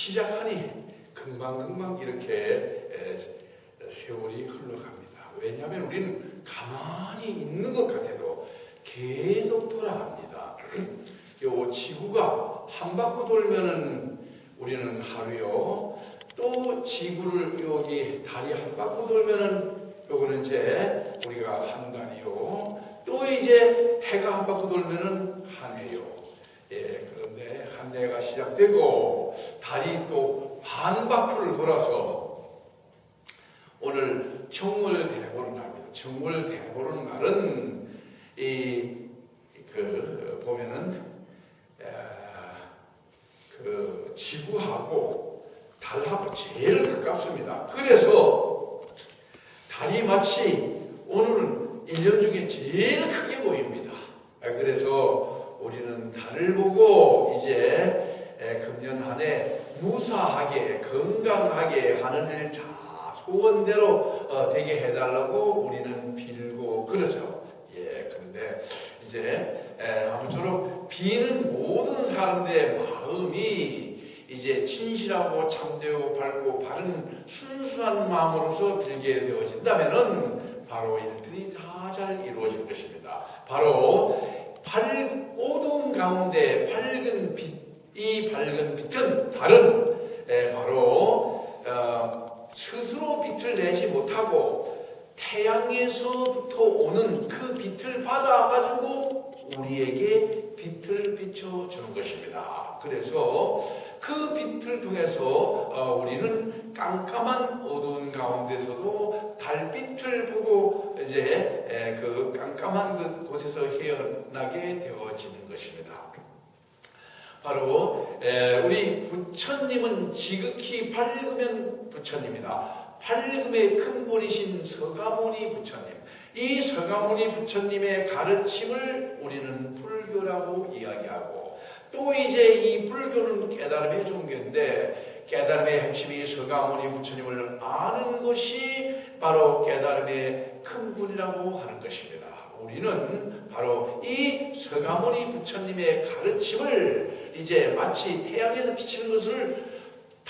시작하니 금방금방 이렇게 에, 세월이 흘러갑니다. 왜냐하면 우리는 가만히 있는 것 같아도 계속 돌아갑니다. 요 지구가 한 바퀴 돌면은 우리는 하루요. 또 지구를 여기 달이 한 바퀴 돌면은 요거는 이제 우리가 한 달이요. 또 이제 해가 한 바퀴 돌면은 한 해요. 예, 그런데 한 해가 시작되고 달이 또 반 바퀴를 돌아서 오늘 정월 대보름 날입니다. 정월 대보름 날은 이 그 보면은 에, 그 지구하고 달하고 제일 가깝습니다. 그래서 달이 마치 오늘은 1년 중에 제일 크게 보입니다. 아, 그래서 우리는 달을 보고 이제 에, 금년 한 해 무사하게 건강하게 하늘을 자 소원대로 어, 되게 해달라고 우리는 빌고 그러죠. 예, 그런데 이제 에, 아무쪼록 비는 모든 사람들의 마음이 이제 진실하고 참되고 밝고 바른 순수한 마음으로서 들게 되어진다면은 바로 일들이 다 잘 이루어질 것입니다. 바로 밝 어두운 가운데 밝은 빛, 이 밝은 빛은 다른 에, 바로 어, 스스로 빛을 내지 못하고 태양에서부터 오는 그 빛을 받아가지고 우리에게 빛을 비춰주는 것입니다. 그래서 그 빛을 통해서 어, 우리는 깜깜한 어두운 가운데서도 달빛을 보고 이제 에, 그 깜깜한 그 곳에서 헤어나게 되어지는 것입니다. 바로 에, 우리 부처님은 지극히 밝으면 부처님이다. 밝음의 근본이신 서가모니 부처님. 이 서가모니 부처님의 가르침을 우리는 불교라고 이야기하고 또 이제 이 불교는 깨달음의 종교인데 깨달음의 핵심이 서가모니 부처님을 아는 것이 바로 깨달음의 근본이라고 하는 것입니다. 우리는 바로 이 서가모니 부처님의 가르침을 이제 마치 태양에서 비치는 것을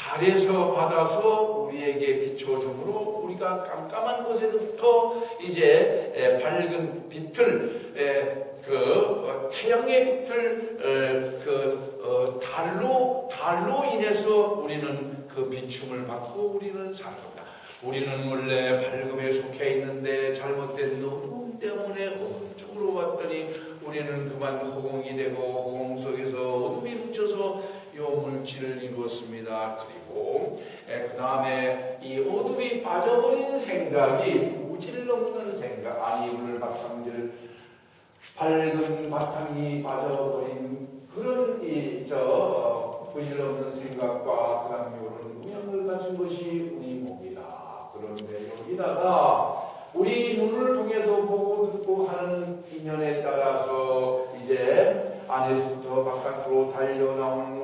달에서 받아서 우리에게 비춰주므로 우리가 깜깜한 곳에서부터 이제 에, 밝은 빛을 에, 그 어, 태양의 빛을 에, 그 어, 달로 달로 인해서 우리는 그 비춤을 받고 우리는 살아갑니다. 우리는 원래 밝음에 속해 있는데 잘못된 어두움 때문에 어둠 쪽으로 왔더니 우리는 그만 허공이 되고 허공 속에서 어둠이 묻혀서 요 물질을 이루었습니다. 그리고 그 다음에 이 어둠이 빠져버린 생각이 부질없는 생각 아니 이불 바탕들 밝은 바탕이 빠져버린 그런 이저 부질없는 생각과 그다음에 이런 무형을 가진 것이 우리 몸이다. 그런데 여기다가 우리 눈을 통해서 보고 듣고 하는 인연에 따라서 이제 안에서부터 바깥으로 달려 나오는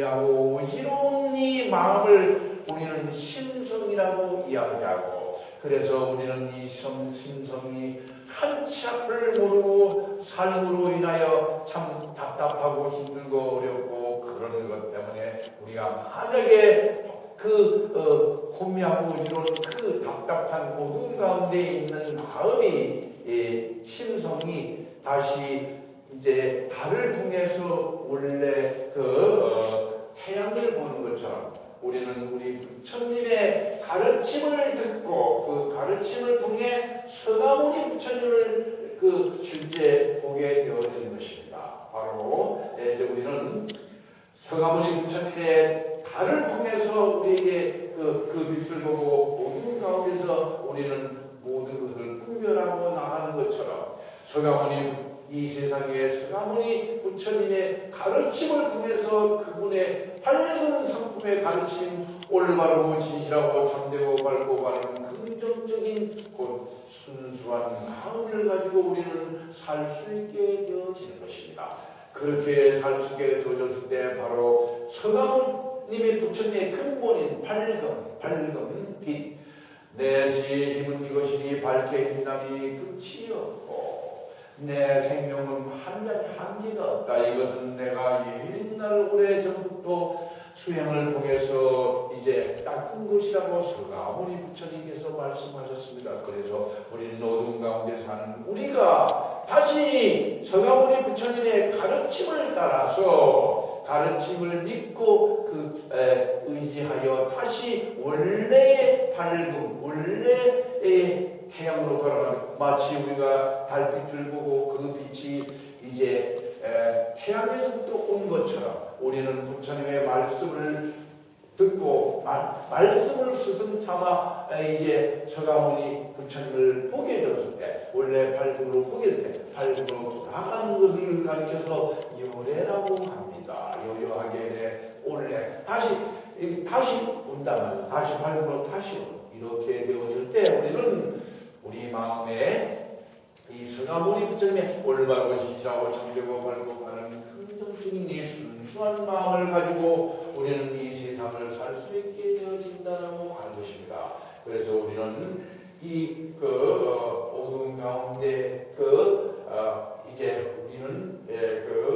공미하고 이로운 이 마음을 우리는 심성이라고 이야기하고 그래서 우리는 이 심- 심성이 한치 앞을 모르고 삶으로 인하여 참 답답하고 힘들고 어렵고 그러는 것 때문에 우리가 만약에 그 어, 혼미하고 이런 그 답답한 어두운 가운데 있는 마음이 예, 심성이 다시 이제 달을 통해서 원래 그 어, 태양을 보는 것처럼 우리는 우리 부처님의 가르침을 듣고 그 가르침을 통해 서가모니 부처님을 그 실제 보게 되어지는 것입니다. 바로 예, 이제 우리는 서가모니 부처님의 달을 통해서 우리에게 그, 그 빛을 보고 어두운 가운데서 우리는 모든 것을 분별하고 나가는 것처럼 서가모니 이 세상에 서가모니 부처님의 가르침을 통해서 그분의 밝은 성품의 가르침 올바르고 진실하고 참되고 밝고 바른 긍정적인 곧 순수한 마음을 가지고 우리는 살 수 있게 되어지는 것입니다. 그렇게 살 수 있게 되어졌을 때 바로 서가모님의 부처님의 근본인 밝음, 밝음, 빛. 내 지혜의 힘은 이것이니 밝게 빛남이 끝이 없고 내 생명은 한량의 한계가 없다. 이것은 내가 옛날 오래 전부터 수행을 통해서 이제 닦은 것이라고 서가모니 부처님께서 말씀하셨습니다. 그래서 우리는 어둠 가운데 사는 우리가 다시 서가모니 부처님의 가르침을 따라서 가르침을 믿고 그 에, 의지하여 다시 원래의 밝음, 원래의 태양으로 돌아가는 마치 우리가 달빛을 보고 그 빛이 이제 에, 태양에서부터 온 것처럼 우리는 부처님의 말씀을 듣고 말, 말씀을 스승 삼아 에, 이제 서가모니 부처님을 보게 되었을 때 원래 밝음으로 보게 될때 밝음으로 돌아가는 것을 가르쳐서 요래라고 합니다. 요요하게 돼 올래 다시 이- 다시 온다면 다시 밝음으로 다시 온 이렇게 되어질 때 우리는 우리 마음에 이 서가모니 부처님의 올바른 것이라고 참되고 발고 가는 긍정적인 이 순수한 마음을 가지고 우리는 이 세상을 살 수 있게 되어진다고 하는 것입니다. 그래서 우리는 이그 어, 어두운 가운데 그 어, 이제 우리는 예, 그이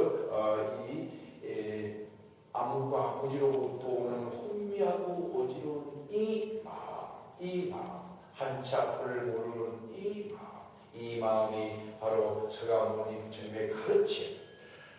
암흑과 무지로부터 오는 혼미하고 어지러운 이 마음, 이 마음, 모르는 이 마음, 이 마음이 바로 서가모니 부처님의 가르침.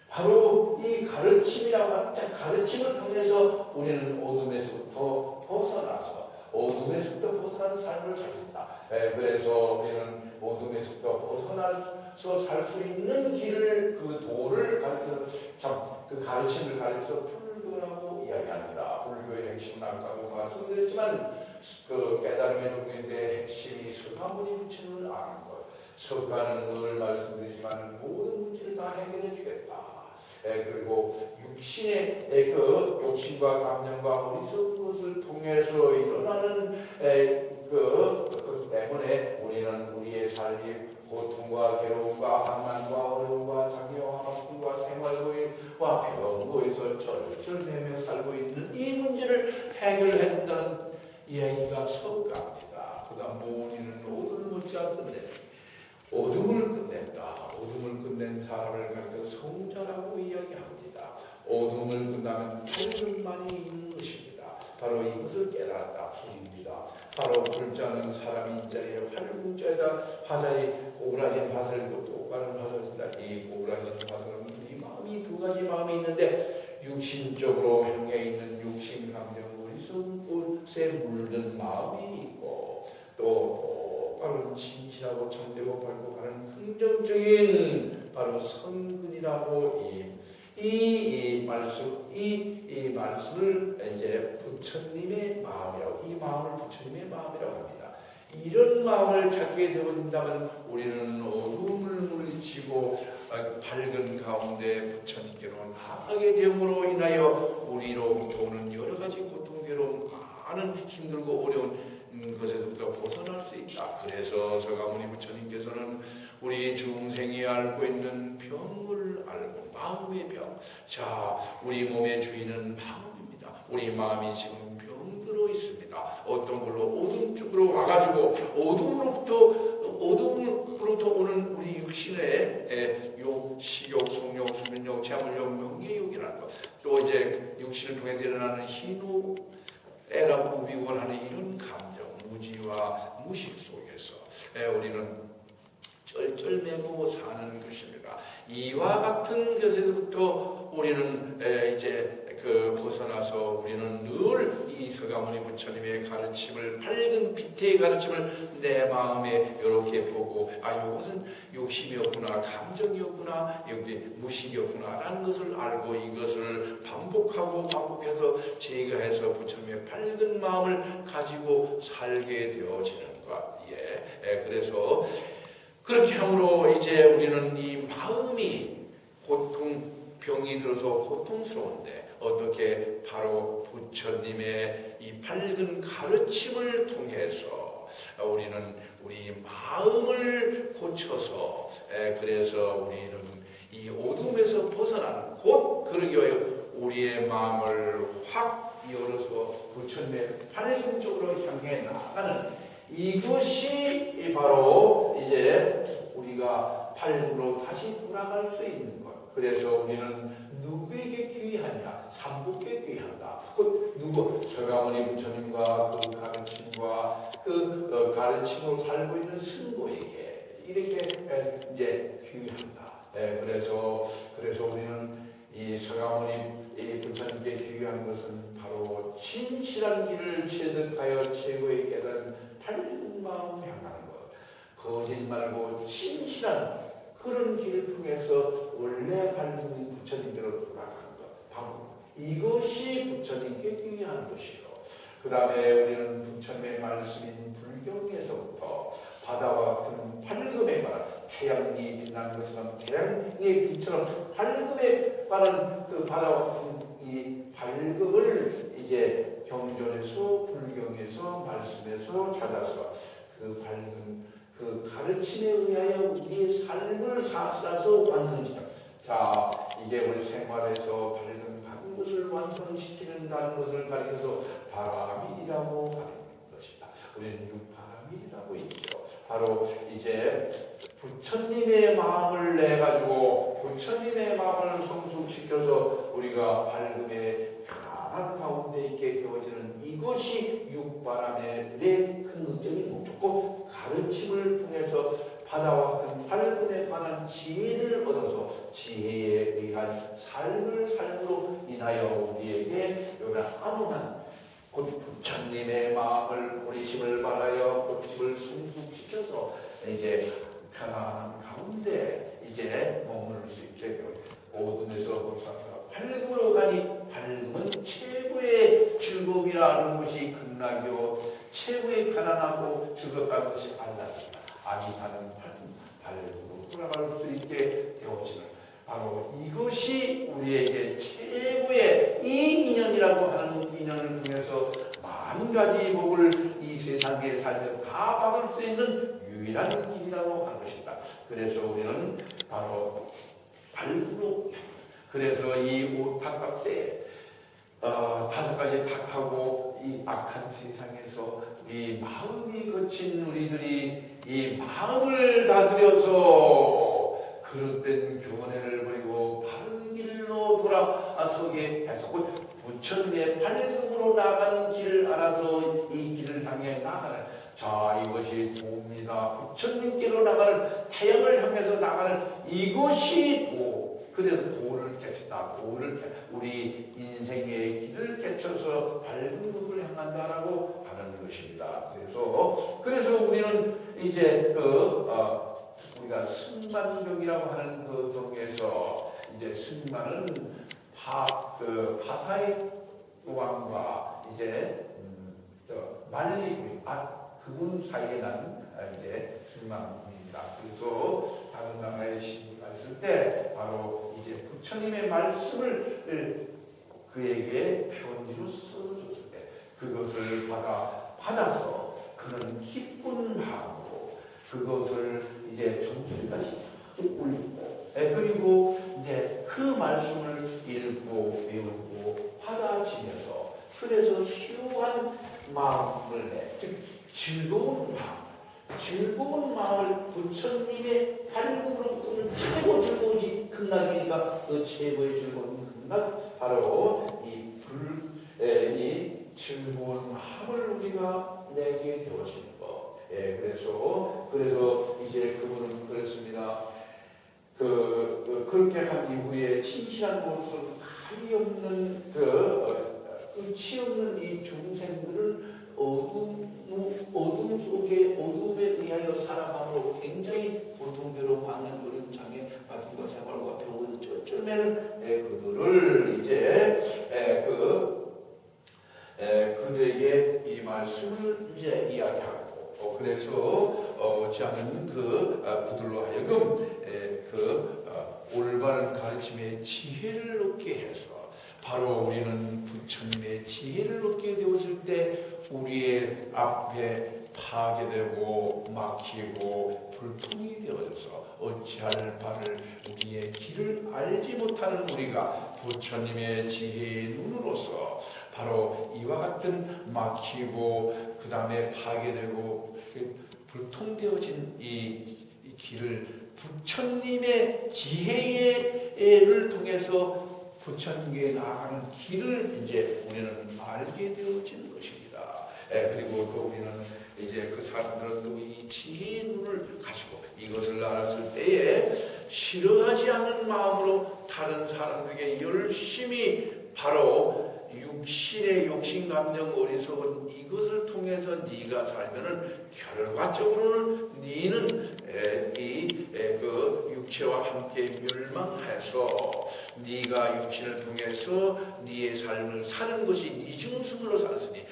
바로 이 가르침이라고 하는 가르침을 통해서 우리는 어둠에서부터 벗어나서 어둠에서부터 벗어난 삶을 살 수 있다. 예, 그래서 우리는 어둠에서부터 벗어나서 살 수 있는 길을 그 도를 가르쳐 참그 가르침을 가르쳐 불교라고 이야기합니다. 불교의 핵심은 아까도 말씀드렸지만 그 깨달음의 종교인데 핵심이 서가모니 부처님을 아는 것. 석가는 늘 말씀드리지만 모든 문제를 다 해결해 주겠다. 예, 그리고 육신의 예, 그 욕심과 감정과 어리석은 것을 통해서 일어나는 예, 그, 그 때문에 우리는 우리의 삶이 고통과 괴로움과 한만과 어려움과 장애와 아픔과 생활고와 병고에서 절절매며 살고 있는 이 문제를 해결해 준다는 이야기가 석가입니다. 그다음 모니는 어둠을 못지않 끝내 어둠을 끝낸다. 어둠을 끝낸 사람을 가리켜 성자라고 이야기합니다. 어둠을 끝나면 밝음만이 있는 것입니다. 바로 이것을 깨달았다. 불입니다. 바로 불자는 사람이 인자의 활궁자에다 화살이 오그라진 화살도 똑바른 화살입니다. 이 오그라진 화살은 이 마음이 두 가지 마음이 있는데 육신적으로 향해 있는 육신 감정 꽃에 물든 마음이 있고 또 바로 진실하고 참되고 밝고 가는 긍정적인 바로 성근이라고 이, 이, 이 말씀 이, 이 말씀을 이제 부처님의 마음이라고 이 마음을 부처님의 마음이라고 합니다. 이런 마음을 찾게 되어진다면 우리는 어둠을 물리치고 아, 밝은 가운데 부처님께로 나아가게 됨으로 인하여 우리로부터 오는 여러 가지 고통, 괴로움, 많은 힘들고 어려운 음, 것에서부터 벗어날 수 있다. 그래서 서가모니 부처님께서는 우리 중생이 앓고 있는 병을 알고 마음의 병. 자, 우리 몸의 주인은 마음입니다. 우리 마음이 지금 병들어 있습니다. 어떤 걸로 어둠 쪽으로 와가지고 어둠으로부터 어둠으로부터 오는 우리 육신의 에, 욕, 식욕, 성욕, 수면욕, 재물욕, 명예욕이라는 것. 또 이제 육신을 통해서 일어나는 희노, 애라고 우비곤하는 이런 감정, 무지와 무식 속에서 에, 우리는 쩔쩔매고 사는 것입니다. 이와 같은 것에서부터 우리는 에, 이제 그 벗어나서 우리는 늘 이 서가모니 부처님의 가르침을 밝은 빛의 가르침을 내 마음에 이렇게 보고 아 이것은 욕심이었구나 감정이었구나 여기 무식이었구나라는 것을 알고 이것을 반복하고 반복해서 제거해서 부처님의 밝은 마음을 가지고 살게 되어지는 것. 예, 예 그래서 그렇게 함으로 이제 우리는 이 마음이 고통 병이 들어서 고통스러운데 어떻게 바로 부처님의 이 밝은 가르침을 통해서 우리는 우리 마음을 고쳐서 에, 그래서 우리는 이 어둠에서 벗어나는 곧 그러기 위하여 우리의 마음을 확 열어서 부처님의 밝은 쪽으로 향해 나가는 이것이 바로 이제 우리가 밝음으로 다시 돌아갈 수 있는 것. 그래서 우리는 누구에게 귀하냐? 삼국에 귀한다. 그 누구? 서가모니 부처님과 그 가르침과 그 어, 가르침으로 살고 있는 승고에게 이렇게 에, 이제 귀한다. 에, 그래서 그래서 우리는 이 서가모니 이 부처님께 귀한 것은 바로 진실한 길을 체득하여 최고의 깨달은 밝은 마음 향하는 것. 거짓 말고 진실한 그런 길을 통해서 원래 밝은 부처님대로 돌아가는 것. 바로 이것이 부처님께 귀한 것이요. 그 다음에 우리는 부처님의 말씀인 불경에서부터 바다와 같은 밝음에 관한 태양이 빛나는 것처럼 태양의 빛처럼 밝음에 관한 그 바다와 같은 이 밝음을 이제 경전에서 불경에서 말씀에서 찾아서 그 밝은 그 가르침에 의하여 우리의 삶을 사슬해서 완성시켜. 자, 이게 우리 생활에서 밝은 밝은 것을 완성시키는다는 것을 가리켜서 바람이라고 하는 것이다. 우리는 육바람이라고 있죠. 바로 이제 부처님의 마음을 내 가지고 부처님의 마음을 성숙시켜서 우리가 밝음의 편안한 가운데 있게 되어지는 이것이 육바람의 내 근극적인 목적고 가르침을 통해서 바다와 같은 밝음에 관한 지혜를 얻어서 지혜에 의한 삶을 삶으로 인하여 우리에게 요나 아무한 곧 부처님의 마음을 우리심을 바라여 고집을 성숙시켜서 이제 편안한 가운데 이제 머무를 수 있게 어둠에서 보살펴 밝음으로 가니 밝음은 최고의 즐거움이라는 것이 극락이요 최고의 편안하고 즐겁다는 것이 알라니다 아미하는 밝음 밝음으로 돌아갈 수 있게 되어지는 바로 이것이 우리에게 최고의 이 인연이라고 하는 인연을 통해서 만 가지 복을 이 세상에 살며 다 받을 수 있는 유일한 길이라고 하는 것이다. 그래서 우리는 바로 밝음으로 그래서 이 오탁각세 어, 다섯 가지 탁하고 이 악한 세상에서 이 마음이 거친 우리들이 이 마음을 다스려서 그릇된 교훈을 버리고 바른 길로 돌아서게 해서 곧 부처님의 밝음으로 나가는 길을 알아서 이 길을 향해 나가는 자 이것이 도입니다. 부처님께로 나가는 태양을 향해서 나가는 이것이 도. 그래서 도를 깨친다. 도를 깨, 우리 인생의 길을 깨쳐서 밝은 곳을 향한다라고 하는 것입니다. 그래서 그래서 우리는 이제 그 어, 우리가 승만경이라고 하는 그 동에서 이제 승만은 파, 그 파사의 왕과 이제 음, 저 말리 아 그분 사이에 난 이제 승만 입니다. 그래서 다른 나라의 신부가 있을 때 바로 이제 부처님의 말씀을 그에게 편지로 써줬을 때 그것을 받아 받아서 그는 기쁜 마음으로 그것을 이제 점수까지 올리고 예, 그리고 이제 그 말씀을 읽고 배우고 받아지면서 그래서 희루한 마음을 내, 즉 즐거운 마음, 즐거운 마음을 부처님의 밝음으로부터는 최고 즐거운지 극락이니까 그 최고의 즐거운 극락 바로 이 불, 에, 이 즐거운 마음을 우리가 내게 되어지는 것. 예, 그래서 그래서 이제 그분은 그랬습니다. 그, 그 그렇게 한 이후에 진실한 모습 가리 없는 그 어, 끝이 없는 이 중생들을 어둠 어둠 속에 어둠에 의하여 살아감으로 굉장히 고통대로 그런 장애 거 생활과 병원 쩌쩌매는 예, 그들을 이제 예, 그 에, 그들에게 이 말씀을 이제 이야기하고 어, 그래서 어, 자는 그 아, 그들로 하여금 에, 그 아, 올바른 가르침의 지혜를 얻게 해서 바로 우리는 부처님의 지혜를 얻게 되어질 때 우리의 앞에 파괴되고 막히고 불통이 되어져서 어찌할 바를 우리의 길을 알지 못하는 우리가 부처님의 지혜의 눈으로서 바로 이와 같은 막히고 그 다음에 파괴되고 불통되어진 이, 이 길을 부처님의 지혜를 통해서 부처님께 나아가는 길을 이제 우리는 알게 되어지는 것입니다. 예, 그리고 또 우리는 이제 그 사람들은 또이 지혜의 눈을 가지고 이것을 알았을 때에 싫어하지 않는 마음으로 다른 사람들에게 열심히 바로 육 신의 욕심 감정 어리석은 이것을 통해서 네가 살면은 결과적으로는 네는 이그 육체와 함께 멸망해서 네가 육신을 통해서 네의 삶을 사는 것이 네 중심으로 살았으니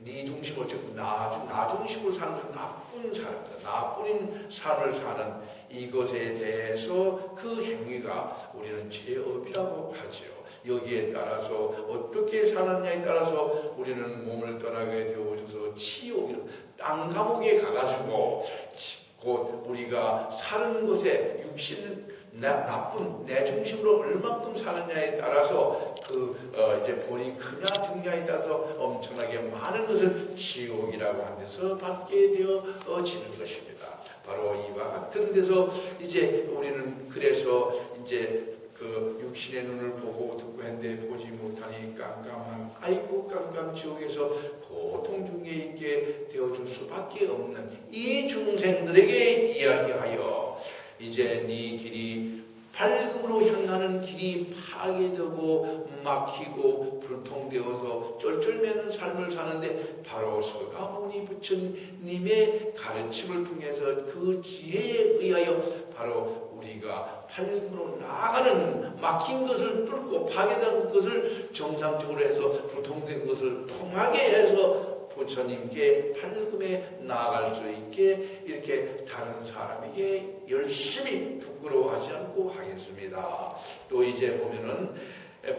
네 중심으로 즉나 나 중심으로 사는 것은 나쁜 사람이다. 나쁜 삶을 사는 이것에 대해서 그 행위가 우리는 죄업이라고 하지요. 여기에 따라서 어떻게 사느냐에 따라서 우리는 몸을 떠나게 되어져서 치욕, 땅 감옥에 가가지고 곧 우리가 사는 곳에 육신 나, 나쁜 내 중심으로 얼만큼 사느냐에 따라서 그 어, 이제 본이 크냐 적냐에 따라서 엄청나게 많은 것을 지옥이라고 하는 데서 받게 되어지는 것입니다. 바로 이와 같은 데서 이제 우리는 그래서 이제 그 육신의 눈을 보고 듣고 했는데 보지 못하니 깜깜한 아이고 깜깜 지옥에서 고통 중에 있게 되어줄 수밖에 없는 이 중생들에게 이야기하여 이제 네 길이 밝음으로 향하는 길이 파괴되고 막히고 불통되어서 쩔쩔매는 삶을 사는데 바로 서가모니 부처님의 가르침을 통해서 그 지혜에 의하여 바로 우리가 밝음으로 나아가는 막힌 것을 뚫고 파괴된 것을 정상적으로 해서 불통된 것을 통하게 해서 부처님께 밝음에 나아갈 수 있게 이렇게 다른 사람에게 열심히 부끄러워하지 않고 하겠습니다. 또 이제 보면은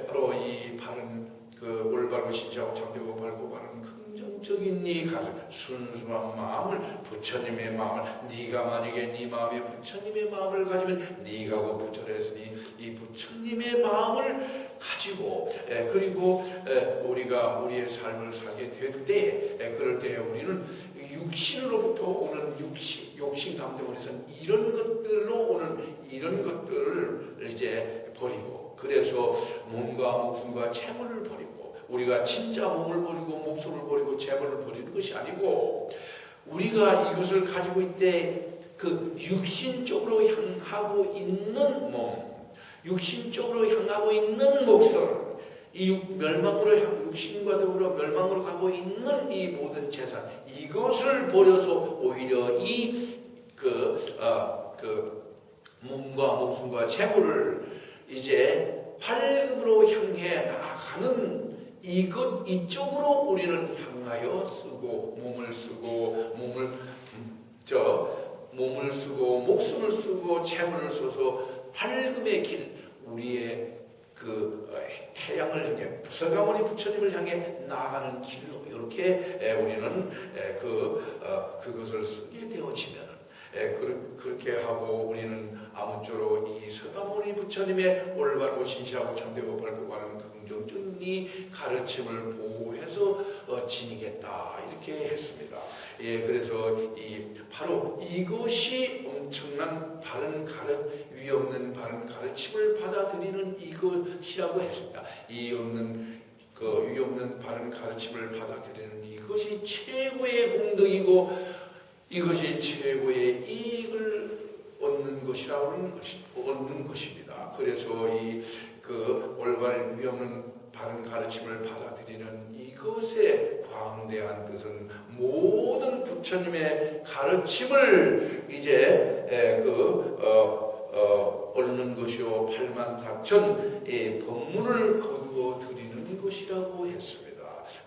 바로 이 바른 그 올바르고 진짜고 참되고 밝고 바른 긍 정적인 네 가슴 순수한 마음을 부처님의 마음을 네가 만약에 네 마음에 부처님의 마음을 가지면 네가 그 부처랬으니 이 부처님의 마음을 가지고 에, 그리고 에, 우리가 우리의 삶을 살게 될 때, 에, 그럴 때 우리는 육신으로부터 오는 육신, 욕심 감정에서 이런 것들로 오는 이런 것들을 이제 버리고 그래서 몸과 목숨과 재물을 버리고 우리가 진짜 몸을 버리고 목숨을 버리고 재물을 버리는 것이 아니고 우리가 이것을 가지고 있때 그 육신 쪽으로 향하고 있는 몸 육신 쪽으로 향하고 있는 목숨, 이 멸망으로 향 육신과 더불어 멸망으로 가고 있는 이 모든 재산 이것을 버려서 오히려 이그 어, 그 몸과 목숨과 재물을 이제 활급으로 향해 나가는 이것 이쪽으로 우리는 향하여 쓰고 몸을 쓰고 몸을 음, 저 몸을 쓰고 목숨을 쓰고 재물을 써서 밝음의 길 우리의 그 어, 태양을 향해 서가모니 부처님을 향해 나아가는 길로 이렇게 우리는 그 어, 그것을 쓰게 되어지면은 그렇게 하고 우리는 아무쪼록 이 서가모니 부처님의 올바르고 진실하고 참되고 밝고 긍정적인 이 가르침을 보호해서 어, 지니겠다 이렇게 했습니다. 예, 그래서 이 바로 이것이 엄청난 바른 가르 위 없는 바른 가르침을 받아들이는 이것이라고 했습니다. 이 없는 그 위 없는 바른 가르침을 받아들이는 이것이 최고의 공덕이고 이것이 최고의 이익을 얻는 것이라고 하는 것이 얻는 것입니다. 그래서 이 그 올바른 위 없는 바른 가르침을 받아들이는 이것의 광대한 뜻은 모든 부처님의 가르침을 이제 그 어, 어, 얻는 것이요 8만 4천 법문을 거두어 드리는 것이라고 했습니다.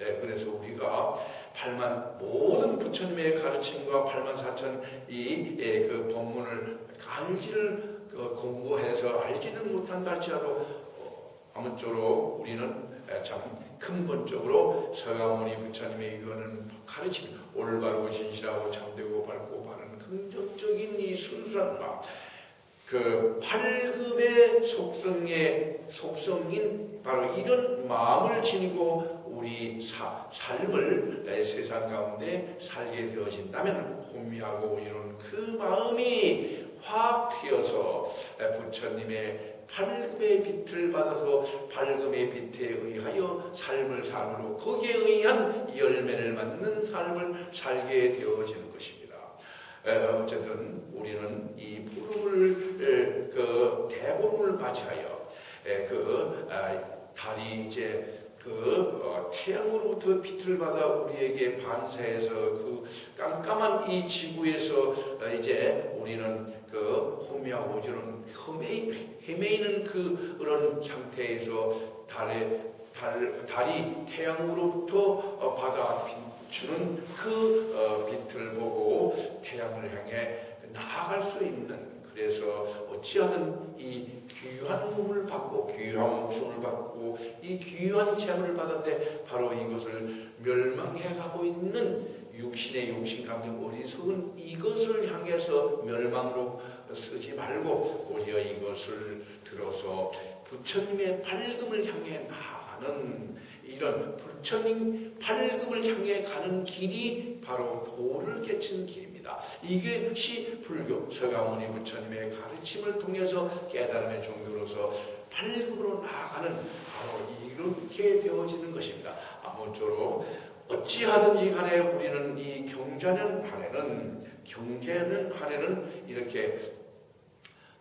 예, 그래서 우리가 8만 모든 부처님의 가르침과 8만 4천 이그 예, 법문을 알지를 그 공부해서 알지는 못한다 할지라도 아무쪼록 우리는 참 근본적으로 서가모니 부처님의 이거는 가르침 올바르고 진실하고 참되고 밝고 바른 긍정적인 이 순수한 마음. 그 팔급의 속성의 속성인 바로 이런 마음을 지니고 우리 사, 삶을 세상 가운데 살게 되어진다면 혼미하고 이런 그 마음이 확 튀어서 에, 부처님의 밝음의 빛을 받아서 밝음의 빛에 의하여 삶을 삶으로 거기에 의한 열매를 맞는 삶을 살게 되어지는 것입니다. 에, 어쨌든 우리는 이 부름을 에, 그 대보름을 맞이하여 에, 그 아, 달이 이제 그 어, 태양으로부터 빛을 받아 우리에게 반사해서 그 깜깜한 이 지구에서 어, 이제 우리는 그 혼미하고 저런 헤매, 그 그런 상태에서 달에 달, 달이 태양으로부터 어, 받아 비추는 그 어, 빛을 보고 태양을 향해 나아갈 수 있는 그래서 어찌하든 이 귀한 몸을 받고 귀한 목숨을 받고 이 귀한 재물을 받았는데 바로 이것을 멸망해 가고 있는 육신의 욕심 감정 어리석은 이것을 향해서 멸망으로 쓰지 말고 오히려 이것을 들어서 부처님의 밝음을 향해 나아가는 이런 부처님 밝음을 향해 가는 길이 바로 도를 깨치는 길입니다. 이것이 불교 서가모니 부처님의 가르침을 통해서 깨달음의 종교로서 밝음으로 나아가는 바로 이렇게 되어지는 것입니다. 아무쪼록 어찌하든지 간에 우리는 이 경자년 한해는 경제는 한해는 이렇게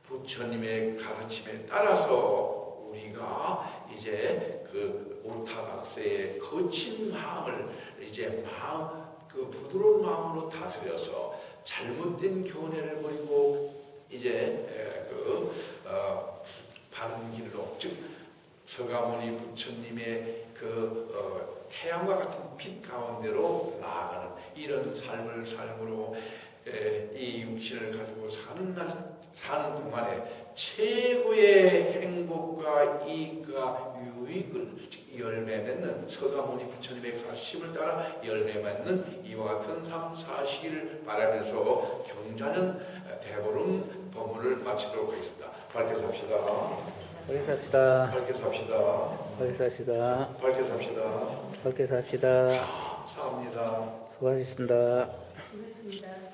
부처님의 가르침에 따라서 우리가 이제 그 오타각세의 거친 마음을 이제 마음 그 부드러운 마음으로 다스려서 잘못된 교훈을 버리고 이제 에, 그 어, 바른 길로 즉 서가모니 부처님의 그 어, 태양과 같은 빛 가운데로 나아가는 이런 삶을 삶으로 에, 이 육신을 가지고 사는 날 사는 동안에 최고의 행복과 이익과 유익을 즉 열매 맺는 서가모니 부처님의 가르침을 따라 열매 맺는 이와 같은 삶 사시기를 바라면서 경자는 대보름 법문을 마치도록 하겠습니다. 밝게 삽시다. 밝게 삽시다. 밝게 삽시다. 밝게 삽시다. 밝게 삽시다. 밝게 삽시다. 감사합니다. 수고하셨습니다. 고맙습니다.